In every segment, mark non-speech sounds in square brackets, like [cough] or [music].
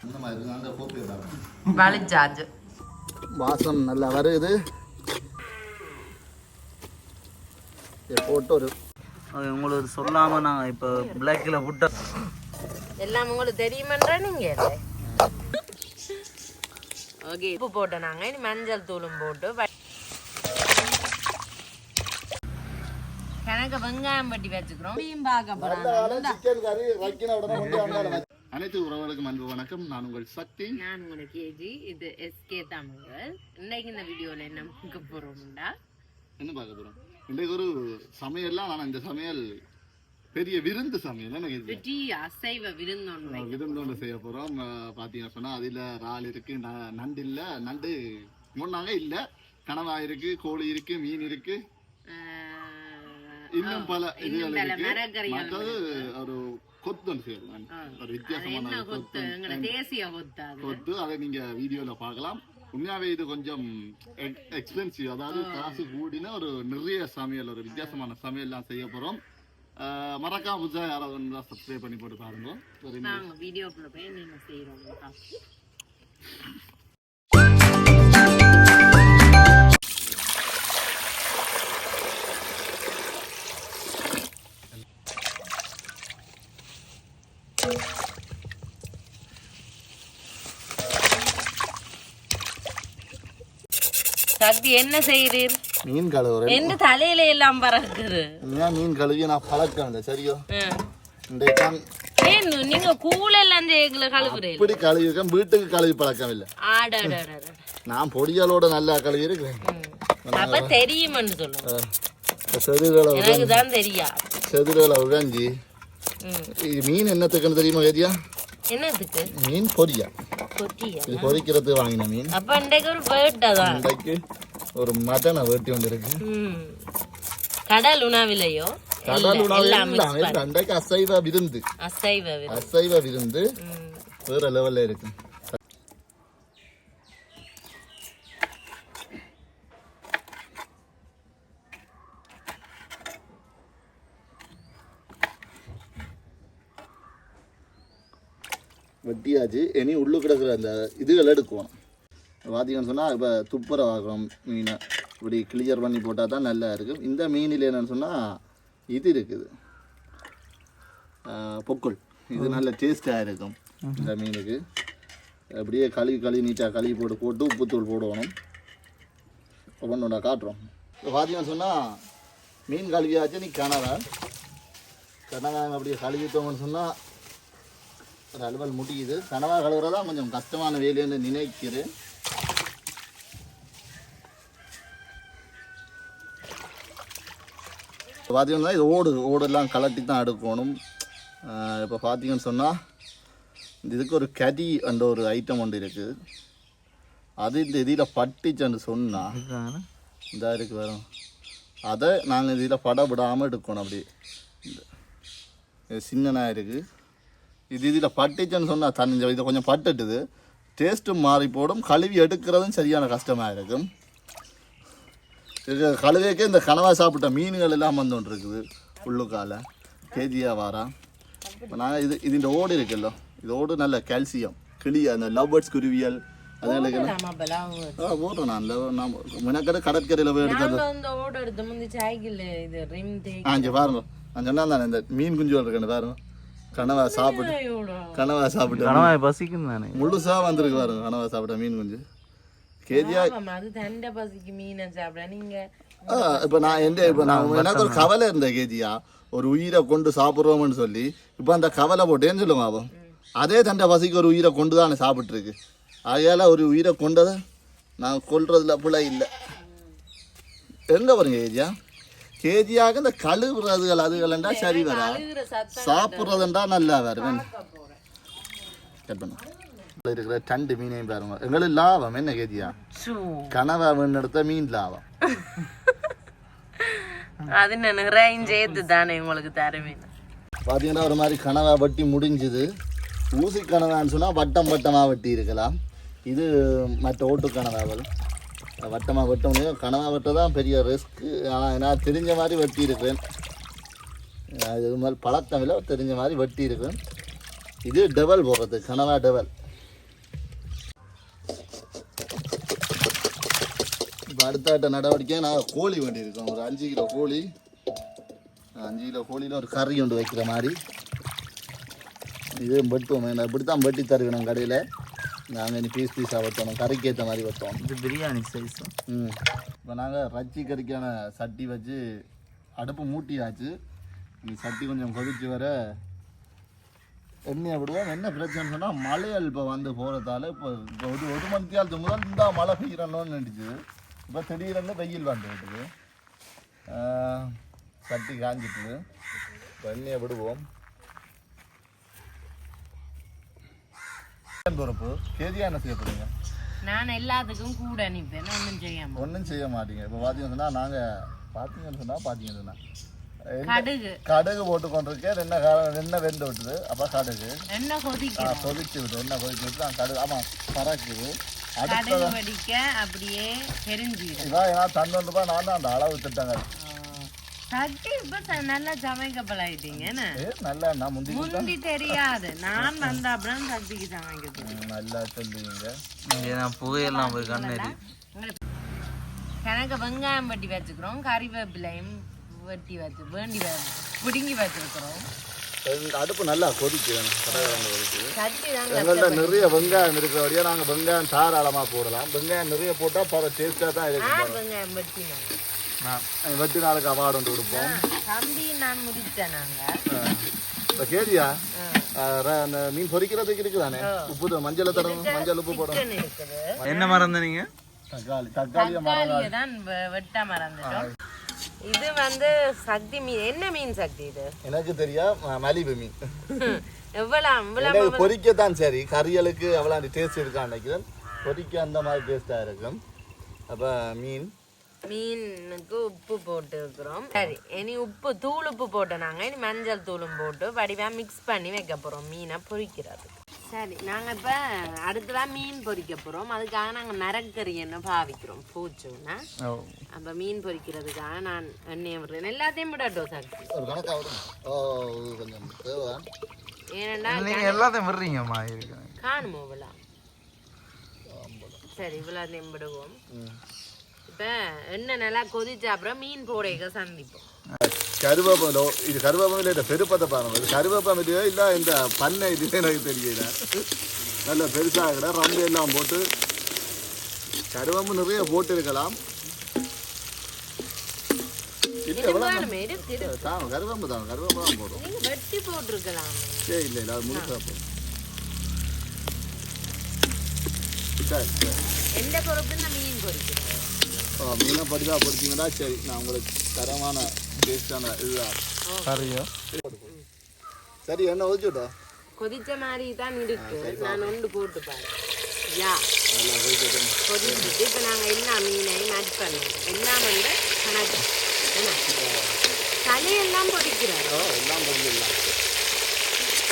அந்த மாதிரி கோப்பி வாசம் நல்லா வருது. போட்டு ஒரு உங்களுக்கு சொல்லாம நான் இப்போ பிளாக்ல விட்ட எல்லாம் உங்களுக்கு தெரியுமன்றா நீங்க ஓகே உப்பு போட்டோம் நாங்க. இனி மஞ்சள் தூளும் போட்டு கணக்க வெங்காயம் பட்டி வச்சுக்கிறோம். மீன் பார்க்க போறாங்க. அனைத்து உறவுகளுக்கும் அன்பு வணக்கம். நான் உங்கள் சக்தி. நான் உங்களோட கேஜி. இது எஸ்கே தமிழ் இன்னைக்கு இந்த வீடியோல என்ன பார்க்க போறோம்டா? என்ன பார்க்க போறோம்? இன்றைக்கு ஒரு சமையல்லாம் ஆனால் இந்த சமையல் பெரிய விருந்து சமையல். எனக்கு இது? அசைவ விருந்தொன்மை விருந்து ஒன்று செய்ய போகிறோம் பார்த்தீங்கன்னா சொன்னால் அதில் இறால் இருக்கு ந- நண்டு இல்லை நண்டு முன்னாங்க இல்லை. கனவா இருக்கு கோழி இருக்கு மீன் இருக்கு. இன்னும் பல இதுகள் இருக்கு. மற்றது ஒரு கொத்து ஒன்று செய்யலாம் ஒரு வித்தியாசமான கொத்து? கொத்து. அது. கொத்து. அதை நீங்க வீடியோல பார்க்கலாம். உண்மையாவே இது கொஞ்சம் எக்ஸ்பென்சிவ் அதாவது காசு கூடின ஒரு நிறைய சமையல் ஒரு வித்தியாசமான சமையல்லாம் செய்ய போறோம். மறக்காம புதுசா யாராவது சப்ஸ்கிரைப் பண்ணி போட்டு பாருங்க. வீடியோக்குள்ள போய் நீங்க செய்யறோம் சக்தி என்ன செய்கிறீர் மீன் கழுவுறேன். எந்த தலையில எல்லாம் பறக்குது? மீன் கழுவி நான் பழக்கம் சரியோ? ஏன் நீங்க கூழ் எல்லாம் எங்களை கழுவுறீங்க இப்படி கழுவி இருக்கேன் வீட்டுக்கு கழுவி பழக்கம் இல்லை. நான் பொடியாலோட நல்லா கழுவி இருக்கிறேன் அப்ப தெரியுமென்னு சொல்லுங்க. செதுகளை எனக்கு தான் தெரியா செதுகளை உழைஞ்சி மீன் என்னத்துக்குன்னு தெரியுமா வேதியா? என்னதுக்கு மீன் பொரியா. இது பொரிக்கிறதுக்கு வாங்கின மீன். அப்ப இன்றைக்கு ஒரு பேர்ட்டா தான் இன்றைக்கு ஒரு மட்டனை வெட்டி கொண்டு இருக்கு. கடல் உணவிலையோ? கடல் அசைவ விருந்து. அசைவ விருந்து. அசைவ விருந்து. வேற லெவல்ல இருக்கு. வெட்டியாச்சு. இனி உள்ளு கிடக்குற அந்த இதுகள் எடுக்குவோம். பார்த்தீங்கன்னு சொன்னால் இப்போ துப்புரை வாங்குறோம் மீனை இப்படி கிளியர் பண்ணி போட்டால் தான் நல்லா இருக்கும். இந்த மீனில் என்னன்னு சொன்னால் இது இருக்குது. பொக்குள். இது நல்ல டேஸ்ட்டாக இருக்கும் இந்த மீனுக்கு. அப்படியே கழுவி கழுவி நீட்டாக கழுவி போட்டு போட்டு உப்புத்தூள் போடணும் ஒவ்வொன்றோட காட்டுறோம். இப்போ பார்த்தீங்கன்னு சொன்னால் மீன் கழுவியாச்சு நீ கனவை? கனவை அப்படியே கழுவிட்டோம்னு சொன்னால் ஒரு அலுவல் முடியுது. கனவா கழுவுறதா கொஞ்சம் கஷ்டமான வேலைன்னு நினைக்கிறேன். இப்போ பார்த்தீங்கன்னா இது ஓடு ஓடெல்லாம் கலட்டி தான் எடுக்கணும் இப்போ பார்த்தீங்கன்னு சொன்னால் இதுக்கு ஒரு கடி என்ற ஒரு ஐட்டம் ஒன்று இருக்குது. அது இந்த இதில் பட்டுச்சுன்னு சொன்னால் இந்த இருக்கு வரும் அதை நாங்கள் இதில் பட விடாமல் எடுக்கணும் அப்படி. சின்னனாக இருக்குது இது இதில் பட்டுச்சுன்னு சொன்னால் தண்ணி இதை கொஞ்சம் பட்டுட்டுது. டேஸ்ட்டும் மாறி போடும். கழுவி எடுக்கிறதும் சரியான கஷ்டமாக இருக்கும். இது கழுவேக்கே இந்த கனவா சாப்பிட்ட மீன்கள் எல்லாம் வந்து ஒன்று இருக்குது உள்ளுக்கால. கேஜியாக வாரா. இப்போ நான் இது இதுஇந்த ஓடு இருக்குல்ல. இது ஓடு நல்ல கால்சியம். கிளி அந்த லவ் பேர்ட்ஸ் குருவியல் இது பாருங்க. நான் சொன்னா தானே இந்த மீன் இருக்குன்னு பாருங்க. கனவா சாப்பிட்டு கனவா சாப்பிட்டு கனவாய் பசிக்கும் தானே. முழுசா வந்திருக்கு பாருங்க கனவா சாப்பிட்ட மீன் குஞ்சு கேஜியா அது தண்டை பசிக்கு மீனை சாப்பிட. நீங்க ஆ, இப்ப நான் எந்த இப்ப நான் எனக்கு ஒரு கவலை இருந்த கேஜியா ஒரு உயிரை கொண்டு சாப்பிட்றோம்னு சொல்லி இப்போ அந்த கவலை போட்டேன்னு சொல்லுங்க அவன் அதே தண்டை பசிக்கு ஒரு உயிரை கொண்டு தான் சாப்பிட்டு இருக்கு ஆகையால ஒரு உயிரை கொண்டதை நான் கொல்றதுல பிள்ளை இல்லை. எங்க பாருங்க கேஜியா கேஜியாக இந்த கழுவுறதுகள் அதுகளண்டா சரி வரா சாப்பிட்றதுண்டா நல்லா வரும். கட் பண்ண. இருக்கிற டண்டு மீனையும் பாருங்க. எங்களுக்கு லாபம். என்ன கேஜியா? சூ. கனவா மீன் எடுத்த மீன் லாபம். [laughs] அது நினைக்கிறேன் சேர்த்து தானே உங்களுக்கு தருவேன். பார்த்தீங்கன்னா ஒரு மாதிரி கனவா வட்டி முடிஞ்சுது. ஊசி கனவான்னு சொன்னால் வட்டம் வட்டமாக வெட்டி இருக்கலாம். இது மற்ற ஓட்டு கனவாவல். வட்டமாக வெட்ட முடியும் கனவா வெட்ட தான் பெரிய ரிஸ்க்கு ஆனால் நான் தெரிஞ்ச மாதிரி வெட்டி இருக்கிறேன் அது இது மாதிரி பழத்தமிழில் தெரிஞ்ச மாதிரி வெட்டி இருக்கு இது டபல் போடுறது கனவா டபல் இப்போ அடுத்த நடவடிக்கை நான் கோழி வேண்டியிருக்கோம் ஒரு அஞ்சு கிலோ கோழி அஞ்சு கிலோ கோழியில் ஒரு கறி ஒன்று வைக்கிற மாதிரி. இது வெட்டுவோம் நான் இப்படி தான் வெட்டி தருவேன் கடையில். நாங்கள் இனி பீஸ் பீஸாக வெட்டணும் கறிக்கு ஏற்ற மாதிரி வெட்டுவோம் இது பிரியாணி சைஸ் ம். இப்போ நாங்கள் ரச்சி கறிக்கான சட்டி வச்சு அடுப்பு மூட்டியாச்சு. இந்த சட்டி கொஞ்சம் கொதிச்சு வர எண்ணெயை விடுவோம். என்ன பிரச்சனை சொன்னால் மழையல் இப்போ வந்து போகிறதால இப்போ இப்போ ஒரு ஒரு மணி நேரத்துக்கு முதல் இந்த மழை பெய்யணும்னு நினச்சி. இப்போ திடீர்னு வெயில் வந்து விட்டுது. ஆஹ், சட்டி காஞ்சிட்டு. இப்போ எண்ணெயை விடுவோம். பொறுப்பு கேதியா என்ன செய்ய போறீங்க? நான் எல்லாத்துக்கும் கூட நிற்பேன் ஒன்றும் செய்யாம ஒன்றும் செய்ய மாட்டீங்க. இப்போ பார்த்தீங்கன்னு சொன்னால் நாங்கள் பார்த்தீங்கன்னு சொன்னால் பார்த்தீங்கன்னு சொன்னால் கடுகு. கடுகு போட்டு கொண்டிருக்கேன். என்ன காலம் என்ன வெந்து விட்டுது. அப்போ கடுகு. என்ன ஆ, கொதிக்கும் கொதிச்சு விட்டு என்ன கொதிச்சு விட்டு நான் கடுகு ஆமாம் பறக்குது. அடுத்த கடுகு வெடிக்க அப்படியே தெரிஞ்சிடும். இதான் ஏன்னா ரூபாய் நான் தான் அந்த அளவு திட்டங்க சட்டி இப்ப நல்லா சமைக்க பழகிட்டீங்க நல்லா நான் முந்தி முந்தி தெரியாது. நான் வந்த அப்புறம் சட்டிக்கு சமைக்கிறது நல்லா சொல்லுவீங்க. நான் புகையெல்லாம் போய் கண்ணேறி கணக்கு வெங்காயம் வெட்டி வச்சுக்கிறோம் கறிவேப்பிலையும் வெட்டி வச்சு வேண்டி பிடுங்கி வச்சிருக்கிறோம். இந்த அடுப்பு நல்லா கொதிக்குது கடற்கரை கொதிக்குது சட்டி தாங்க எங்கள்கிட்ட நிறைய வெங்காயம் இருக்கிறபடியே நாங்கள் வெங்காயம் தாராளமாக போடலாம். வெங்காயம் நிறைய போட்டால் பல டேஸ்ட்டாக தான் இருக்கும் யார் வெங்காயம் வெட்டினாங்க நான் வெட்டி நாளுக்கு அவார்டு ஒன்று கொடுப்போம். தம்பி நான் கேதியா அந்த மீன் பொரிக்கிறதுக்கு இருக்குதானே? உப்பு தான் மஞ்சள் தடவும் மஞ்சள் உப்பு இருக்குது. என்ன மறந்த நீங்க தக்காளி தக்காளியை தக்காளியை தான் வெட்ட மறந்துட்டோம். இது வந்து சக்தி மீன். என்ன மீன் சக்தி இது? எனக்கு தெரியா ம- மலிவு மீன். எவ்வளவு எனக்கு பொரிக்கத்தான் சரி. கறியலுக்கு அவ்வளோ டேஸ்ட் இருக்கா நினைக்கிறேன். பொரிக்க அந்த மாதிரி டேஸ்ட்டாக இருக்கும். அப்போ மீன். மீனுக்கு உப்பு போட்டு இருக்கிறோம் சரி. இனி உப்பு தூள் உப்பு போட்டு நாங்க இனி மஞ்சள் தூளும் போட்டு வடிவா மிக்ஸ் பண்ணி வைக்க போறோம். மீனை பொரிக்கிறது சரி நாங்க இப்ப அடுத்ததான் மீன் பொரிக்க போறோம். அதுக்காக நாங்க மரக்கறி என்ன பாவிக்கிறோம் பூச்சுன்னா. அப்ப மீன் பொரிக்கிறதுக்காக நான் எண்ணெயை விடுறேன். எல்லாத்தையும் விடட்டும் தேவை. ஏனண்டா எல்லாத்தையும் விடுறீங்கம்மா காணுமோ இவ்வளோ சரி இவ்வளோ விடுவோம். இப்போ எண்ணெய் நல்லா கொதிச்ச அப்புறம் மீன் போடைக்க சந்திப்போம். கருவேப்பிலோ இது கருவேப்பிலை பெருப்பத்தை பாருங்க. இது கருவேப்பிலையோ இல்லை இந்த பண்ணை இது எனக்கு தெரியல. நல்ல பெருசாக கூட ரம்பு எல்லாம் போட்டு. கருவேம்பு நிறைய போட்டு இருக்கலாம் தான் கருவேம்பு தான் கருவேம்பு தான் போடும் நீங்க வெட்டி போட்டிருக்கலாம். ஏ இல்லை இல்லை அது முழுசாக போடும் சரி சரி எந்த பொறுப்பு இந்த மீன் பொரிக்கிறது மீனை படிதாக பொடிச்சிங்கன்னா சரி நான் உங்களுக்கு தரமான டேஸ்டான இதுதான். கறியோ சரி என்ன ஒதுச்சுட்டா கொதிச்ச மாதிரி தான் இருக்கு. நான் ஒன்று போட்டு பாரு. யா. கொதிச்சுட்டு இப்போ நாங்கள் எல்லா மீனையும் ஆட் பண்ணுவோம் எல்லாம் வந்து கணக்கு. என்ன தலையெல்லாம் பொரிக்கிறாரு ஓ எல்லாம் பொடிக்கலாம்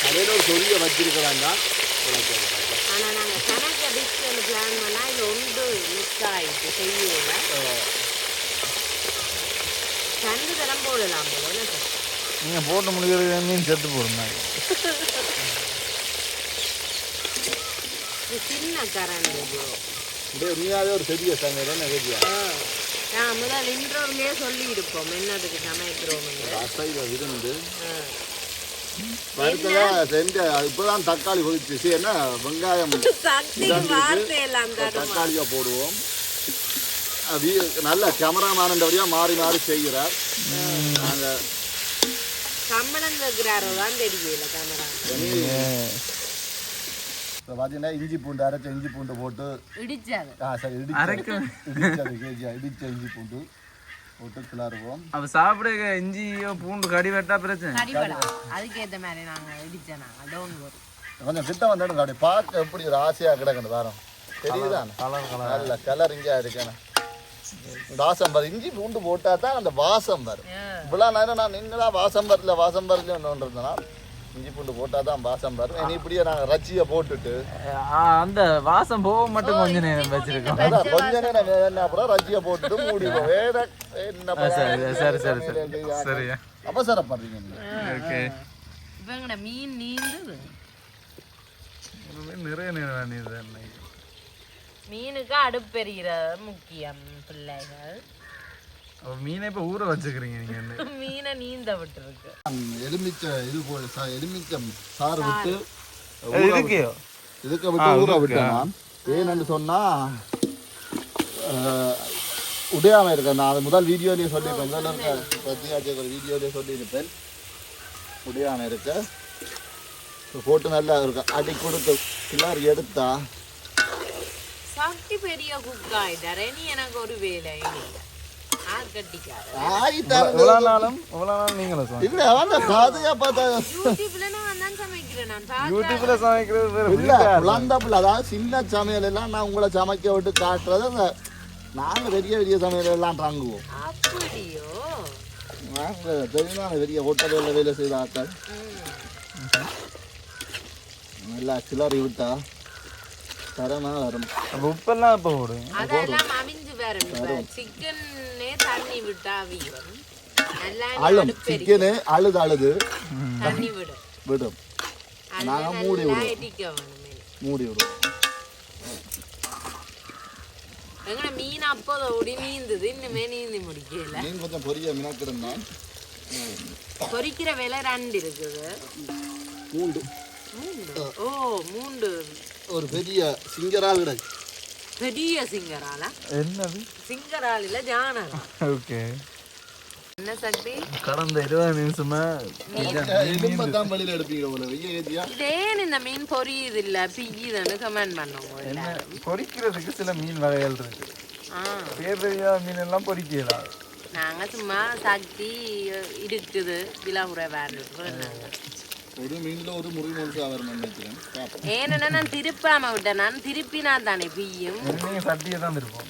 கடையில் ஒரு சொல்லியை வச்சிருக்கிறாங்க உனக்கு ஆனா நாங்க கணக்கு டிஷ் பிளான் பண்ணா இது ஒன்று மிஸ் ஆயிடுச்சு செய்யல. ரெண்டு தரம் போடலாம் போல. என்ன சார்? நீங்க போட்டு முடிக்கிற மீன் செத்து போடுங்க இது சின்ன கரண்ட் உண்மையாகவே ஒரு பெரிய சமையல் கேட்டியா நான் முதல் சொல்லி இருப்போம் என்னதுக்கு சமைக்கிறோம் அசைவ விருந்து. அடுத்ததா செஞ்ச இப்போதான் தக்காளி கொதிச்சு. சரி என்ன? வெங்காயம் [laughs] சக்தி வார்த்தை எல்லாம் தரும்? தக்காளியை போடுவோம். அது நல்ல கேமராமேனண்டபடியாக மாறி மாறி செய்கிறார். நாங்கள் பார்த்தீங்கன்னா இஞ்சி பூண்டு அரைச்ச இஞ்சி பூண்டு போட்டு இடிச்சாது. ஆ சரி இடிச்ச இடிச்சது இடிச்ச இஞ்சி பூண்டு. போட்டு கிளறுவோம் அப்ப சாப்பிட இஞ்சியோ பூண்டு கடி வெட்டா பிரச்சனை. அதுக்கேற்ற மாதிரி நாங்க இடிச்சேன் நாங்க. டோன் வரும் கொஞ்சம் கிட்ட வந்துடுங்க அப்படி பார்க்க எப்படி ஒரு ஆசையாக கிடக்கணும் வாரம் தெரியுதா கலர் கலர் நல்ல கலர் இங்கே இருக்கேன் வாசம் வரும் இஞ்சி பூண்டு போட்டால் தான் அந்த வாசம் வரும். இவ்வளோ நேரம் நான் நின்றுடா வாசம் வரல வாசம் வரல ஒன்று இருந்தேன்னா இஞ்சி பூண்டு போட்டால் தான் வாசம் வரும். இனி இப்படியே நாங்கள் ரச்சியை போட்டுட்டு. அந்த வாசம் போக மட்டும் கொஞ்ச நேரம் வச்சிருக்கோம். அதான் கொஞ்ச நேரம் என்ன அப்புறம் ரச்சியை போட்டுட்டு மூடி வேற என்ன சரி சரி சரி சரி சரியா? அவசரப்படுறீங்க. ஓகே. இப்போ எங்கட மீன் நீந்துது. நிறைய நேரம் இன்னைக்கு மீனுக்கு அடுப்பெறிகிற முக்கியம் பிள்ளைகள். மீனை இப்போ ஊற வச்சுக்கிறீங்க நீங்க வந்து. [laughs] மீனை நீந்த விட்டுருக்கு. எலுமிச்சை இது போல சா- எலுமிச்சம் சாறு விட்டு இதுக்கே இதுக்கு விட்டு ஊற விட்டேன் ஏன்னு சொன்னா அஹ், உடையாம இருக்கேன் நான். அது முதல் வீடியோலயே சொல்லியிருப்பேன். முதல்ல இருக்க பத்தியாச்சு ஒரு வீடியோலயே சொல்லியிருப்பேன். உடையாம இருக்க. போட்டு நல்லா இருக்கு. அடி கொடுத்து கிளறி எடுத்தா. சக்தி பெரிய குக் ஆயிட்டாரு நீ எனக்கு ஒரு வேலை இல்லை. இவ்வளோ நாளும் இவ்வளோ நாள் நீங்களும் சொன்னீங்க இல்ல அவன் காதையா பார்த்தா. யூடியூப்ல சமைக்கிறது இல்ல பிள்ளை அதாவது சின்ன சமையல் எல்லாம் நான் உங்களை சமைக்க விட்டு காட்டுறது அந்த நாங்க பெரிய பெரிய சமையல் எல்லாம் தாங்குவோம். அப்படியோ? நாங்க தெரியுமா பெரிய ஹோட்டலில் வேலை செய்த ஆட்கள். நல்லா கிளறி விட்டா தரமா வரும். உப்பெல்லாம் இப்போ அதெல்லாம் அவிஞ்சு வரும் இப்ப சிக்கனே தண்ணி விட்டா அவியும் நல்லா நீ அழும் அடுப்பெரி சிக்கனு அழுது அழுது தண்ணி விடும் விடும் அது நாங்க மூடி நல்லா விடுவோம். எடிக்க வேணும் மூடி விடும் எங்கட மீன் அப்போத ஓடி நீந்துது இன்னுமே நீந்தி முடிக்கல மீன் கொஞ்சம் பொரிய மினக்கிருந்தான் பொரிக்கிற வேலை ரெண்டு இருக்குது மூண்டு மூண்டு ஓ மூண்டு ஒரு பெரிய சிங்கரால் கிடக்கு பெரிய சிங்கரால என்னது? சிங்கரால் இல்ல ஜானரா ஓகே. என்ன சக்தி? கடந்த இருபது நிமிஷமா எலும்பை தான் வெளியில் எடுப்பீங்க போல? வெய்ய ஏத்தியா? இதேன் இந்த மீன் பொரியுது இல்ல பிய்யுதுன்னு கமெண்ட் பண்ணுங்க என்ன? பொரிக்கிறதுக்கு சில மீன் வகைகள் இருக்கு. ஆ. பேர் தெரியாத மீன் எல்லாம் பொரிக்கலாம் நாங்க சும்மா சக்தி இருக்குது விலாமுறை வேண்டாங்க ஒரு மீன்ல ஒரு முறி முழுசா வரும் நினைக்கிறேன் ஏன்னா நான் திருப்பாம விட்டேன் நான் திருப்பினா தானே நீங்க சட்டியை தான் இருப்போம்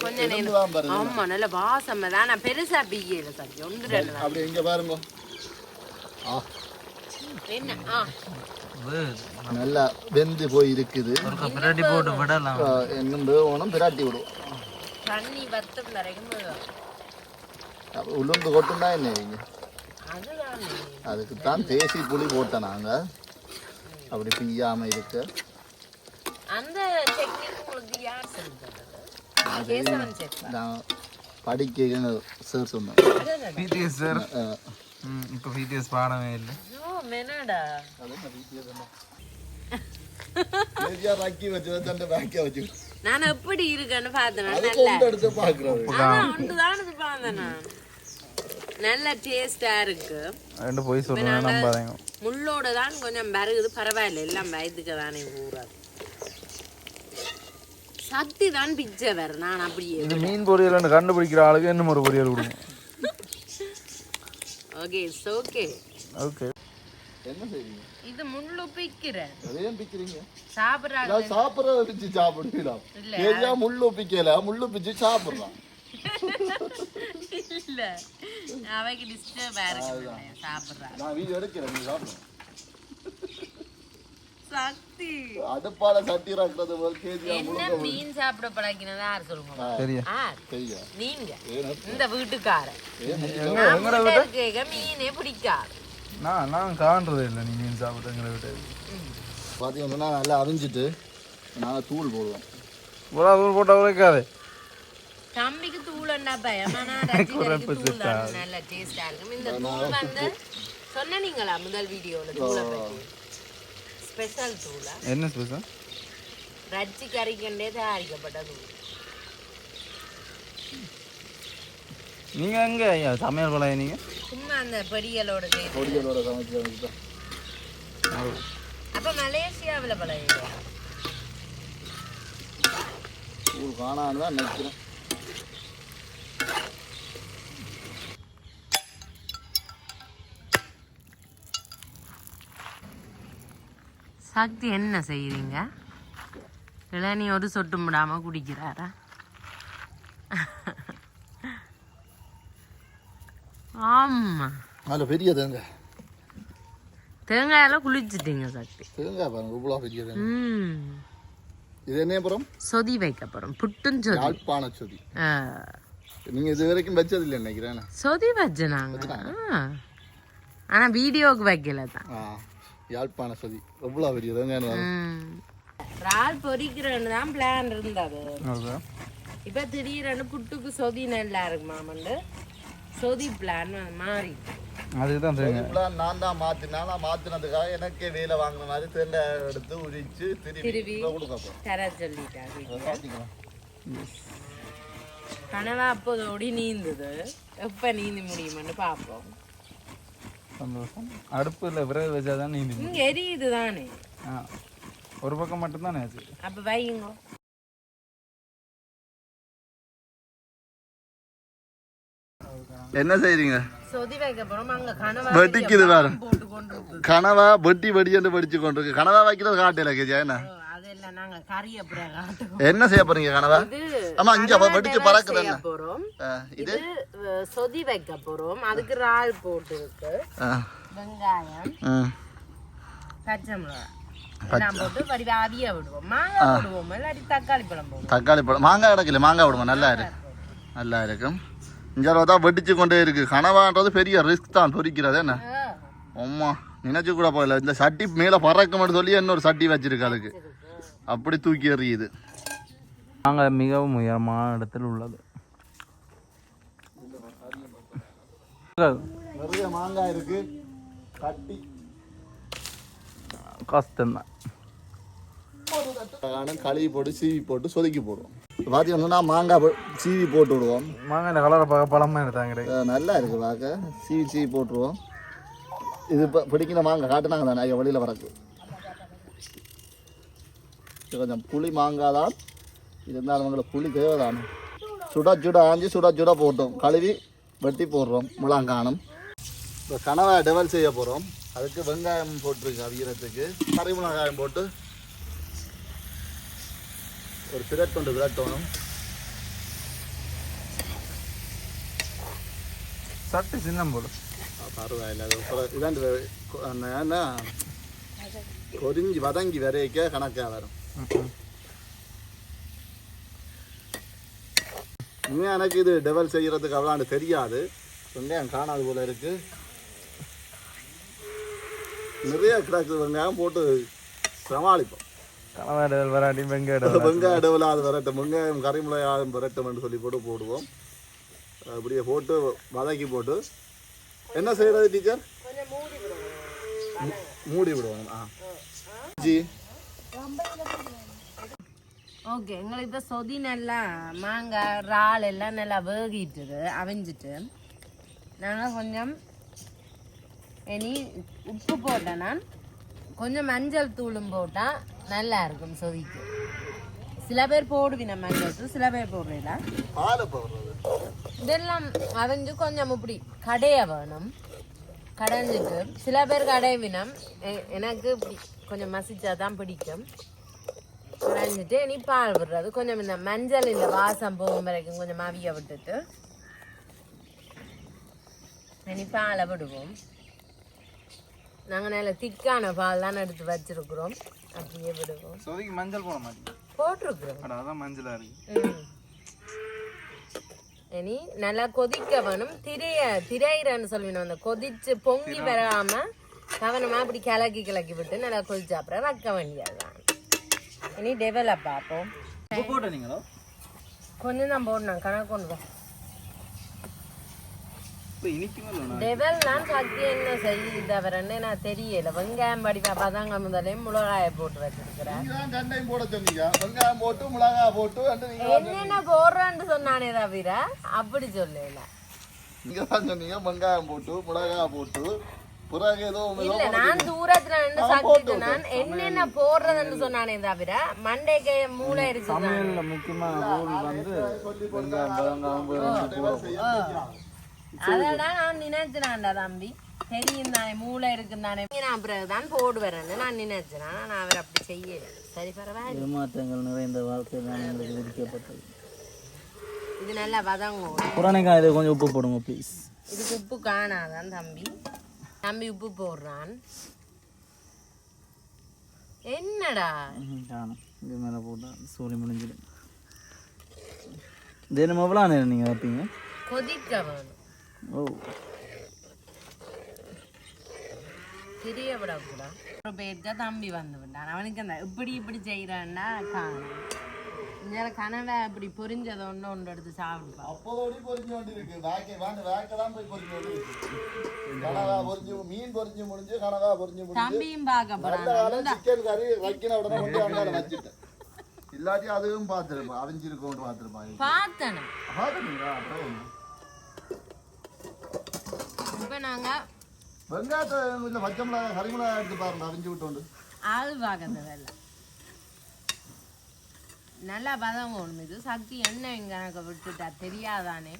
கொஞ்ச நேரம் ஆமா நல்ல வாசம் தான் நான் பெருசா பிய்யல சக்தி ஒன்று ரெண்டு தான். அப்படி எங்க பாருங்க ஆ என்ன ஆ நல்லா வெந்து போய் இருக்குது ஒரு பிராட்டி போட்டு விடலாம் ஆ, இன்னும் வேகணும் பிராட்டி தண்ணி வத்தம் விடும். அப்ப உளுந்து கொட்டுண்டா என்ன அதுக்கு தான் தேசி புளி போட்டோம் நாங்க. அப்படி பிய்யாம இருக்க. அந்த நான் படிக்க சார் சொன்னேன். பிடிஎஸ் சார் ஆ, இப்போ பிடிஎஸ் பாடவே இல்லை. ஓ மெனடா? நான் எப்படி இருக்கேன்னு பார்த்தேன் அது நல்ல. நல்ல டேஸ்டா இருக்கு. ரெண்டு போய் சொல்லுவேன் நம்பாதீங்க. முள்ளோட தான் கொஞ்சம் பருகுது பரவாயில்ல எல்லாம் வயதுக்கு தானே ஊறாது. சக்தி தான் பிச்சை வேற நான் அப்படியே இது மீன் பொரியல் கண்டுபிடிக்கிற ஆளுக்கு இன்னும் ஒரு பொரியல் கொடுங்க. ஓகே ஓகே ஓகே என்ன செய்வீங்க இது முள்ளு பிக்கிறேன் அதையும் பிக்கிறீங்க? சாப்பிட்றாங்க. நான் சாப்பிட்றத பிச்சு சாப்பிடுவீங்களா இல்ல. ஏரியா முள்ளு பிக்கல? முள்ளு பிச்சு சாப்பிடுறான் [laughs] இல்ல. அவைக்கு டிஸ்டர்ப் நான் வீடியோ எடுக்கிறேன் நீ சாப்பிடுங்க சக்தி. அடுப்பால சட்டி ரக்கிறது என்ன மீன் சாப்பிட பழகினதா யார் சொல்லுங்க. சரியா ஆ சரியா நீங்க இந்த நான் எங்கட விட்டு மீனே பிடிக்காது. நான் நான் காண்றதே இல்லை நீ மீன் சாப்பிட்டு எங்களை விட்டு பார்த்தீங்கன்னா நல்லா அவிஞ்சிட்டு நாங்கள் தூள் போடுவோம் இவ்வளோ தூள் போட்டால் உழைக்காது தம்பிக்கு தூளண்டா பயமானா ரஜினிக்கு தூள் தான் நல்ல டேஸ்டா இருக்கும் இந்த தூள் வந்து சொன்னீங்களா முதல் வீடியோல தூளை பத்தி? ஸ்பெஷல் தூளா? என்ன ஸ்பெஷல் ரஜ்ஜி கறிக்கண்டே தயாரிக்கப்பட்ட தூள். நீங்கள் எங்கே ஐயா சமையல் பழைய நீங்கள் சும்மா அந்த பொரியலோட பொடிகளோட சமைச்சு அப்ப மலேசியாவுல பழகிங்க தூள் காணான்னு தான் நினைக்கிறேன். சக்தி என்ன செய்யறீங்க இளநீ ஒரு சொட்டு முடாம குடிக்கிறாரா? ஆமா. அதில் பெரிய தேங்காய். தேங்காயெல்லாம் குளிச்சிட்டீங்க சக்தி. தேங்காய் பாருங்க இவ்வளோ பெரிய தேங்காய். இது என்ன அப்புறம்? சொதி வைக்கப்படும் புட்டும் சொதி. யாழ்ப்பாண சொதி. ஆ. நீங்கள் இது வரைக்கும் வச்சது இல்லை நினைக்கிறேன். சொதி வச்ச நாங்க ஆ. ஆனா வீடியோவுக்கு வைக்கல தான். ஆ யாழ்ப்பாண சதி. எவ்வளோ பெரிய. இறால் பொரிக்கிறேன்னு தான் பிளான் இருந்தது. இப்ப திடீர்னு புட்டுக்கு சொதி நல்லா இருக்கு மாமண்டு சொதி பிளான் மாறி அதுதான் நான் தான் மாற்றினா நான் மாற்றினதுக்காக எனக்கே வேலை வாங்கின மாதிரி தெரியல எடுத்து உரிச்சு திருப்பி கொடுக்க தர கனவா அப்போதோடி நீந்தது. எப்ப நீந்தி முடியுமான்னு பாப்போம். சந்தோஷம். அடுப்பில் விறகு வச்சா தான் நீந்தி இங்க எரியுது தானே ஆ ஒரு பக்கம் மட்டும்தானே ஆச்சு அப்ப வையுங்க. என்ன செய்றீங்க? சொதி வைக்க போறோம். அங்க கனவா வெடிக்குது வேற. கனவா வெட்டி வெடி என்று படிச்சு கொண்டு இருக்கு கனவா வைக்கிறது காட்டையில கேஜா என்ன? என்ன செய்ய போறீங்க கனவா? ஆமா இங்க வெடிச்சு பறக்குது இது? சொதி வைக்க போறோம். அதுக்கு இறால் போட்டு இருக்கு வெங்காயம். பச்சை மிளகாய் விடுவோம். தக்காளி பழம் மாங்காய் கிடக்கல மாங்காய் விடுமா நல்லா இருக்கு. நல்லா இருக்கும் இங்கே தான் வெடிச்சு கொண்டே இருக்கு. கனவான்றது பெரிய ரிஸ்க் தான். பொறிக்கிறது என்ன? ஆ, அம்மா நினைச்சு கூட போகல. இந்த சட்டி மேலே பறக்கும்னு சொல்லி இன்னொரு சட்டி வச்சிருக்கு அதுக்கு. அப்படி தூக்கி எறியுது. நாங்கள் மிகவும் உயரமான இடத்தில் உள்ளது. நிறைய மாங்காய் இருக்கு. கட்டி. கஷ்டம்தான் கழுவி போட்டு சீவி போட்டு சொதுக்கி போடுவோம். பார்த்தீங்கன்னா மாங்காய் போ- சீவி போட்டு விடுவோம். இந்த கலரை பார்க்க பழமாக எடுத்தாங்க நல்லா இருக்கு பார்க்க. சீவி சீவி போட்டுருவோம். இது இப்போ பிடிக்கிற மாங்காய் காட்டுனாங்க தானே ஐயா வெளியில் வரக்கு. கொஞ்சம் புளி மாங்காய் தான் இருந்தாலும் உங்களுக்கு புளி தேவைதானே. சுட சுட ஆஞ்சி சுட சுட போட்டோம். கழுவி வெட்டி போடுறோம். முழங்கானம். இப்போ கனவை டெவல் செய்ய போகிறோம் அதுக்கு வெங்காயம் போட்டிருக்கு அவியறதுக்கு. கறி மிளகாயம் போட்டு ஒரு பிரட் கொண்டு விரட்டணும். சட்டு சின்னம் போடு பரவாயில்ல. இதாண்டு வே- கொ- அந்த என்ன? கொதிஞ்சு வதங்கி வரைக்க கணக்காக வரும். உண்மையாக எனக்கு இது டெவல் செய்கிறதுக்கு அவ்வளோ தெரியாது. வெங்காயம் காணாது போல இருக்கு. நிறைய கிடக்குது வெங்காயம் போட்டு சமாளிப்போம். கலவாடல் வராட்டி வெங்காயம் [laughs] வெங்காயம் டெவல் அது வரட்டும். வெங்காயம் கறி மிளகாயம் வரட்டும்னு சொல்லி போட்டு போடுவோம். அப்படியே போட்டு வதக்கி போட்டு. என்ன செய்கிறது டீச்சர் கொஞ்சம் மூடி விடுவோம் மூடி விடுவோம். ஆ. ஜி. ஓகே எங்களுக்கு இப்போ சொதி நல்லா மாங்காய் இறால் எல்லாம் நல்லா வேகிட்டுது அவிஞ்சிட்டு. நாங்கள் கொஞ்சம் இனி உப்பு போட்டேன் நான் கொஞ்சம் மஞ்சள் தூளும் போட்டால் நல்லா இருக்கும் சொதிக்கு. சில பேர் போடுவின மஞ்சள் தூள் சில பேர் போடுறீங்களா இதெல்லாம் அவிஞ்சு கொஞ்சம் இப்படி கடைய வேணும். கடைஞ்சிட்டு சில பேர் கடைவினம் எனக்கு இப்படி கொஞ்சம் மசிச்சா தான் பிடிக்கும். கடைஞ்சிட்டு இனி பால் விடுறது கொஞ்சம் இந்த மஞ்சள் இந்த வாசம் போகும் வரைக்கும் கொஞ்சம் அவிய விட்டுட்டு இனி பாலை விடுவோம் நாங்கள் நல்ல திக்கான பால் தான் எடுத்து வச்சிருக்கிறோம் அப்படியே விடுவோம் சொதிக்கு மஞ்சள் போட மாட்டேன் போட்டிருக்கிறோம் அதான் மஞ்சளாக இருக்கு. இனி நல்லா கொதிக்க வேணும் திரைய திரையிறன்னு சொல்லினோம் அந்த கொதிச்சு பொங்கி வராம கவனமா அப்படி கிளக்கி கிளக்கி விட்டு நல்லா கொதிச்ச அப்புறம் வைக்க வேண்டியதுதான் இனி டெவலப் பார்ப்போம் உப்பு போட்டீங்களோ கொஞ்சம் தான் போடணும் கணக்கு கொண்டு வா இப்போ இனிக்குமே இல்லை டெவல் நான் சக்தி என்ன செய்யுது தவிரன்னு நான் தெரியல வெங்காயம் படிப்பா பதாங்க முதலே மிளகாய போட்டு வச்சிருக்கிறேன் போட வெங்காயம் போட்டு மிளகாய் போட்டு என்னென்ன போடுறேன்னு சொன்னானே தவிர அப்படி சொல்லல நீங்க தான் சொன்னீங்க வெங்காயம் போட்டு மிளகாய் போட்டு பிறகு ஏதோ ஏதோ இல்ல நான் தூரத்துல நின்று சக்திட்டு நான் என்னென்ன போடுறதுன்னு சொன்னானே தவிர மண்டைக்கு மூளை இருக்குது சமையலில் முக்கியமான ரூல் வந்து வெங்காயம் பழங்காயம் போயிடும் அததான் நான் நினைச்சினான்டா தம்பி. தெரியும் தானே மூளை இருக்கு தானே. நான் பிறகுதான் போடுவேன்னு நான் நினைச்சேன். ஆனா நான் அவர் அப்படி செய்யல. சரி பரவாயில்ல. ஏமாற்றங்கள் நிறைந்த வாழ்க்கை தான் எங்களுக்கு விதிக்கப்பட்டது இது நல்லா வதங்கும் புறணிக்காய் இதை கொஞ்சம் உப்பு போடுங்க ப்ளீஸ் இதுக்கு உப்பு காணாதான் தம்பி. தம்பி உப்பு போடுறான். என்னடா? காணும். இது மேலே போட்டால் சூரியன் முடிஞ்சிடும். தினம் எவ்வளோ நேரம் நீங்கள் வைப்பீங்க? கொதிக்க வேணும். ஓ. தெரிய விடக்கூடாது. ஒரு பேர்க்க தம்பி வந்து விட்டான். அவனுக்கு அந்த இப்படி இப்படி செய்கிறான்னா காணும். இங்கே கனவை இப்படி பொரிஞ்சதை ஒன்று ஒன்று எடுத்து சாப்பிடுப்பான் அப்போதோடி பொறிஞ்சு கொண்டு இருக்கு வேக்க வேண்ட வேக்க தான் போய் பொறிஞ்சு கொண்டு இருக்கு பொறிஞ்சு மீன் பொறிஞ்சு முடிஞ்சு கனவா பொறிஞ்சு முடிஞ்சு. தம்பியும் பார்க்க காலம் சிக்கன் கறி வைக்கின உடனே கொண்டு அங்கால வச்சுட்டேன். இல்லாட்டி அதுவும் பார்த்துருப்பான் அவிஞ்சிருக்கோன்னு பார்த்துருப்பான் பார்த்தேன் பார்த்துங்களா அப்புறம் இப்போ நாங்கள் வெங்காயத்தை இல்லை பச்சை மிளகாய் கறி மிளகாய் எடுத்து பாருங்க அவிஞ்சு விட்டோண்டு. ஆள் பார்க்கறது வேலை. நல்லா பதம் போகணும் இது சக்தி என்ன இங்க எனக்கு விட்டுட்டா? தெரியாதானே?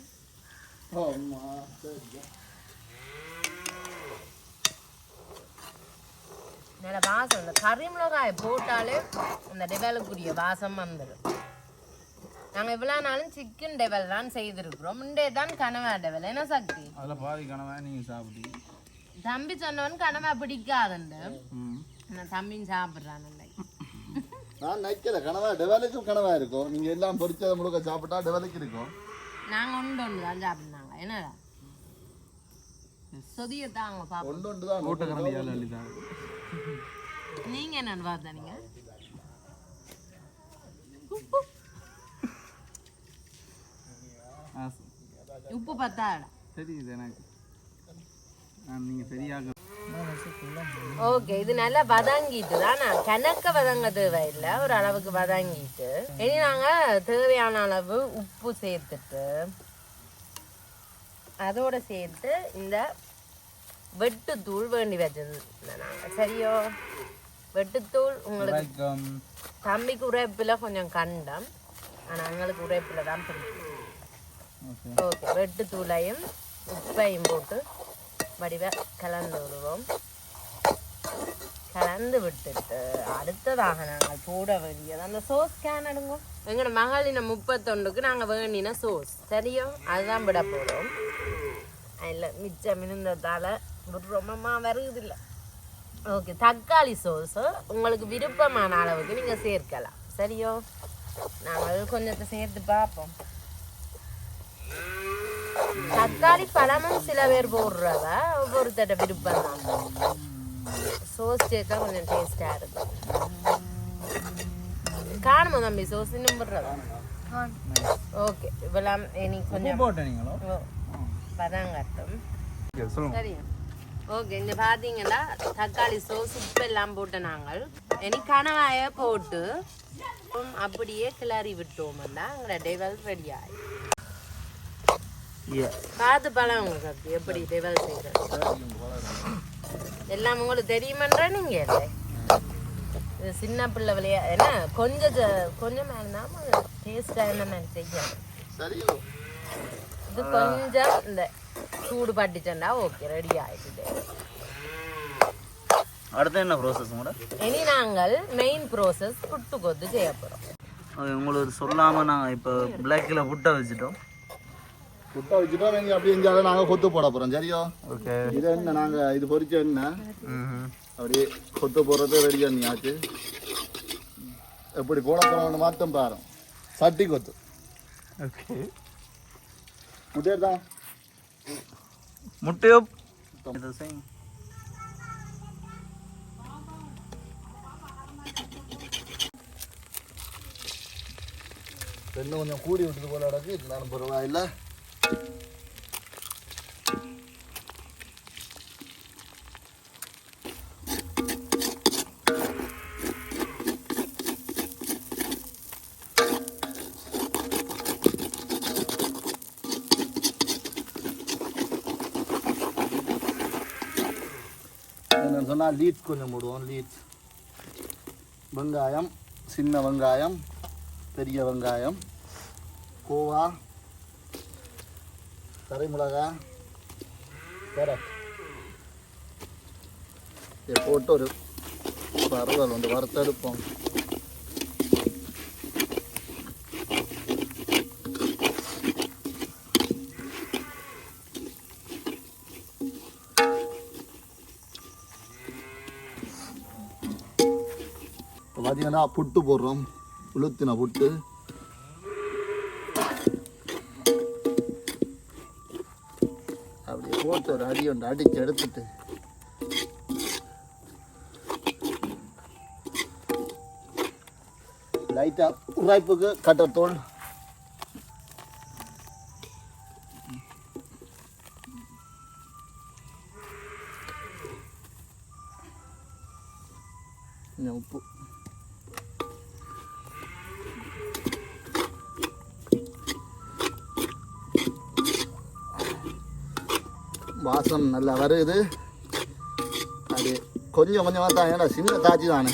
நல்ல வாசம் இந்த கறி மிளகாய் போட்டாலே அந்த டெவலுக்குரிய வாசம் வந்துடும் நாங்கள் இவ்வளோ நாளும் சிக்கன் டெவல் தான் செய்திருக்கிறோம். முண்டே தான் கனவா டெவல் என்ன சக்தி? அதில் பாதி கனவா நீங்கள் சாப்பிட்டீங்க. தம்பி சொன்னவன் கனவா பிடிக்காதுண்டு. நான் தம்பியும் சாப்பிட்றான். நான் நினைக்கல. கனவா டெவலுக்கும் கனவா இருக்கும். நீங்க எல்லாம் பொரிச்சதை முழுக்க சாப்பிட்டா டெவலுக்கு இருக்கும். நாங்கள் ஒன்று ஒன்று தான் சாப்பிட்னாங்க. என்னடா? சொதியை தாங்க பாப்போம் ஒன்று ஒன்று தான். அள்ளிதான் நீங்க என்னன்னு பார்த்தீங்க ஆ உப்பு பத்தாடா தெரியுது எனக்கு. நான் நீங்கள் சரியாக ஓகே இது நல்லா வதங்கிட்டு தான் கணக்க வதங்க தேவையில்லை ஒரு அளவுக்கு வதங்கிட்டு. இனி நாங்க தேவையான அளவு உப்பு சேர்த்துட்டு அதோட சேர்த்து இந்த வெட்டுத்தூள் வேண்டி வச்சிருந்தேன் நாங்க. சரியோ? வெட்டுத்தூள் உங்களுக்கு தம்பிக்கு உரைப்பில் கொஞ்சம் கண்டம். ஆனா எங்களுக்கு உரைப்பில் தான் பிடிக்கும். ஓகே. ஓகே வெட்டுத்தூளையும் உப்பையும் போட்டு வடிவ கலந்து விடுவோம். கலந்து விட்டுட்டு அடுத்ததாக நாங்கள் போட வேண்டியது. அந்த சோஸ் கேன் அடுங்கோ எங்களோட மகளின முப்பத்தொண்டுக்கு நாங்கள் வேண்டின சோஸ் சரியோ? அதுதான் விட போகிறோம் இல்லை மிச்சம் இருந்ததால் விடுறோமமா வருது இல்லை ஓகே தக்காளி சோஸு உங்களுக்கு விருப்பமான அளவுக்கு நீங்கள் சேர்க்கலாம். சரியோ? நாங்கள் கொஞ்சத்தை சேர்த்து பார்ப்போம். தக்காளி பழமும் சில பேர் போடுறவ ஒவ்வொருத்தட்ட விருப்பம் தான் சோஸ் சேர்த்தா கொஞ்சம் டேஸ்டா இருக்கும் காணுமா தம்பி சோஸ் இன்னும் போடுறதா ஓகே இப்பெல்லாம் இனி கொஞ்சம் போட்டேன் நீங்களோ ஓ, பதம் கட்டும் சொல்லுங்க சரி ஓகே இங்க பாத்தீங்கன்னா தக்காளி சோஸ் உப்பு எல்லாம் போட்டு நாங்கள் இனி கணவாய போட்டு உம், அப்படியே கிளறி விட்டோம்னா எங்களோட டெவல் ரெடி ஆகி பார்த்து பழம் உங்க சக்தி எப்படி டெவல் செய்யறது எல்லாம் உங்களுக்கு தெரியுமன்ற நீங்க இல்லை. இது சின்ன பிள்ளை விளையா என்ன கொஞ்சம் ஜ- கொஞ்சம் இருந்தாம டேஸ்டா என்ன மாதிரி செய்யணும். இது கொஞ்சம் இந்த சூடு பட்டுச்சண்டா ஓகே ரெடி ஆயிடுது. அடுத்து என்ன ப்ரோசஸ் இனி நாங்கள் மெயின் ப்ரோசஸ் புட்டு கொத்து செய்ய போறோம். உங்களுக்கு சொல்லாமல் நாங்கள் இப்போ பிளாக்கில் புட்டை வச்சுட்டோம். புட்டை வச்சுட்டா நீங்க அப்படி இருந்தாலும் நாங்க கொத்து போட போறோம். சரியோ? ஓகே. இது என்ன நாங்க இது பொரிச்ச என்ன அப்படியே கொத்து போடுறது ரெடி பண்ணியாச்சு எப்படி போட போறோம்னு மாத்தம் பாரு சட்டி கொத்து. ஓகே. முட்டையா? தான் முட்டையோ இன்னும் கொஞ்சம் கூடி விட்டது போல இடக்கு இருந்தாலும் பரவாயில்ல. சொன்னால் லீட் கொஞ்சம் போடுவோம் லீட் வெங்காயம் சின்ன வெங்காயம் பெரிய வெங்காயம் கோவா கறி மிளகா கேரட் இதை போட்டு ஒரு வறுவல் வந்து வறுத்தெடுப்போம் பார்த்தீங்கன்னா புட்டு போடுறோம். உளுத்தின புட்டு. எடுத்து ஒரு அடி ஒன்று அடித்து எடுத்துட்டு. லைட்டாக உராய்ப்புக்கு கட்டத்தோல் வாசம் நல்லா வருது. அது கொஞ்சம் கொஞ்சமாக தான் ஏன்னா சின்ன காய்ச்சி தானே.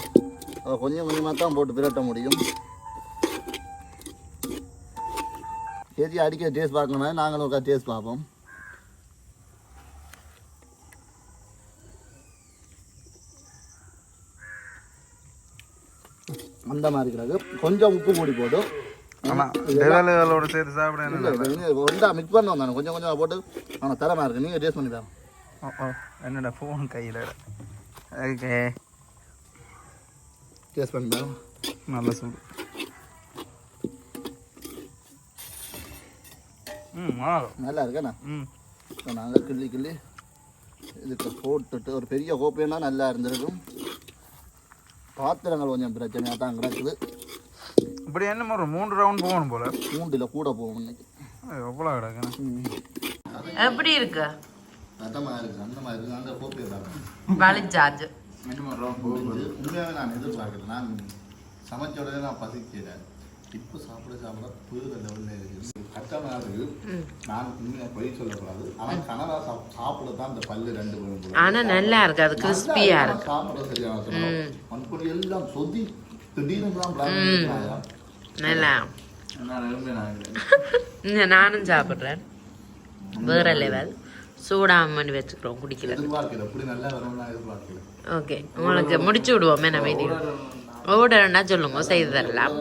அதை கொஞ்சம் கொஞ்சமாக தான் போட்டு பிரட்ட முடியும். எதி அடிக்க டேஸ்ட் பார்க்கணுமே நாங்களும் உட்காந்து டேஸ்ட் பார்ப்போம். அந்த மாதிரி இருக்கிறது கொஞ்சம் உப்பு மூடி போட்டு சேர்த்து சாப்பிட ஒன்றா மிக்ஸ் பண்ண வந்தானே. கொஞ்சம் கொஞ்சமாக போட்டு ஆனால் தரமாக இருக்கு. நீங்கள் டேஸ்ட் பண்ணி ஓ, என்னடா ஃபோன் கையில் ஓகே டேஸ்ட் பண்ணி பாருங்க நல்ல சூடு. ம் நல்லா இருக்கேண்ணா. ம். நாங்கள் கிள்ளி கிள்ளி இதுக்கு போட்டுட்டு ஒரு பெரிய கோப்பைன்னா நல்லா இருந்திருக்கும். பாத்திரங்கள் கொஞ்சம் பிரச்சனையாக தான் கிடக்குது. இப்படி என்ன ஒரு மூன்று ரவுண்ட் போகணும் போல? பூண்டில் கூட போகும் இன்னைக்கு. எவ்வளோ கிடக்குண்ணா எப்படி இருக்கு? அந்த மாதிரி அந்த மாதிரி அந்த ரவுண்ட் போகும்போது உண்மையாகவே நான் எதிர்பார்க்கல. நான் சமைச்ச உடனே நான் பசிக்கல. இப்போ சாப்பிட சாப்பிட புது லெவலில் இருக்குது கஷ்டமாக இருக்குது நான் உண்மையாக பொய் சொல்லக்கூடாது. ஆனால் கனடா சாப் சாப்பிட தான் இந்த பல்லு ரெண்டு பேரும் ஆனா நல்லா இருக்கு. அது கிறிஸ்பியா இருக்கு. சாப்பிட சரியான சொன்னோம் மண்பொடி எல்லாம் சொதி திடீர்னு தான். நல்லா நானும் சாப்பிட்றேன் வேற லெவல் சூடாம பண்ணி வச்சுக்கிறோம் குடிக்கல ஓகே உங்களுக்கு முடிச்சு விடுவோமே நம்ம வீடியோ ஓடணும்னா சொல்லுங்க செய்து தரலாம்